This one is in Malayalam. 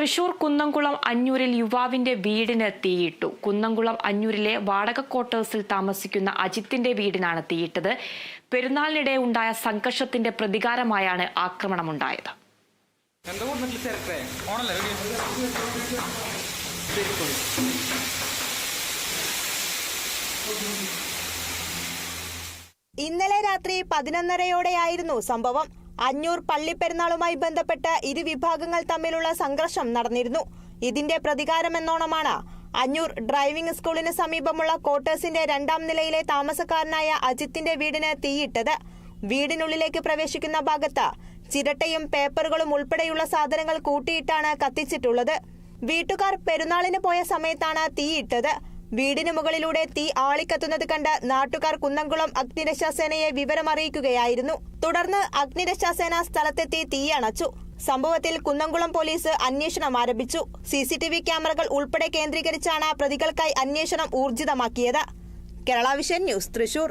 തൃശൂർ കുന്നംകുളം അഞ്ഞൂരിൽ യുവാവിന്റെ വീടിന് തീയിട്ടു. കുന്നംകുളം അഞ്ഞൂരിലെ വാടക ക്വാർട്ടേഴ്സിൽ താമസിക്കുന്ന അജിത്തിന്റെ വീടിനാണ് തീയിട്ടത്. പെരുന്നാളിനിടെ ഉണ്ടായ സംഘർഷത്തിന്റെ പ്രതികാരമായാണ് ആക്രമണമുണ്ടായത്. ഇന്നലെ രാത്രി പതിനൊന്നരയോടെയായിരുന്നു സംഭവം. അഞ്ഞൂർ പള്ളിപ്പെരുന്നാളുമായി ബന്ധപ്പെട്ട് ഇരു വിഭാഗങ്ങൾ തമ്മിലുള്ള സംഘർഷം നടന്നിരുന്നു. ഇതിന്റെ പ്രതികാരമെന്നോണമാണ് അഞ്ഞൂർ ഡ്രൈവിംഗ് സ്കൂളിന് സമീപമുള്ള ക്വാർട്ടേഴ്സിന്റെ രണ്ടാം നിലയിലെ താമസക്കാരനായ അജിത്തിന്റെ വീടിന് തീയിട്ടത്. വീടിനുള്ളിലേക്ക് പ്രവേശിക്കുന്ന ഭാഗത്ത് ചിരട്ടയും പേപ്പറുകളും ഉൾപ്പെടെയുള്ള സാധനങ്ങൾ കൂട്ടിയിട്ടാണ് കത്തിച്ചിട്ടുള്ളത്. വീട്ടുകാർ പെരുന്നാളിന് പോയ സമയത്താണ് തീയിട്ടത്. വീടിന് മുകളിലൂടെ തീ ആളിക്കത്തുന്നത് കണ്ട് നാട്ടുകാർ കുന്നംകുളം അഗ്നിരക്ഷാസേനയെ വിവരമറിയിക്കുകയായിരുന്നു. തുടർന്ന് അഗ്നിരക്ഷാസേന സ്ഥലത്തെത്തി തീയണച്ചു സംഭവത്തിൽ കുന്നംകുളം പോലീസ് അന്വേഷണം ആരംഭിച്ചു. സി സി ടി വി ക്യാമറകൾ ഉൾപ്പെടെ കേന്ദ്രീകരിച്ചാണ് പ്രതികൾക്കായി അന്വേഷണം ഊർജിതമാക്കിയത്. Kerala vision news Thrissur.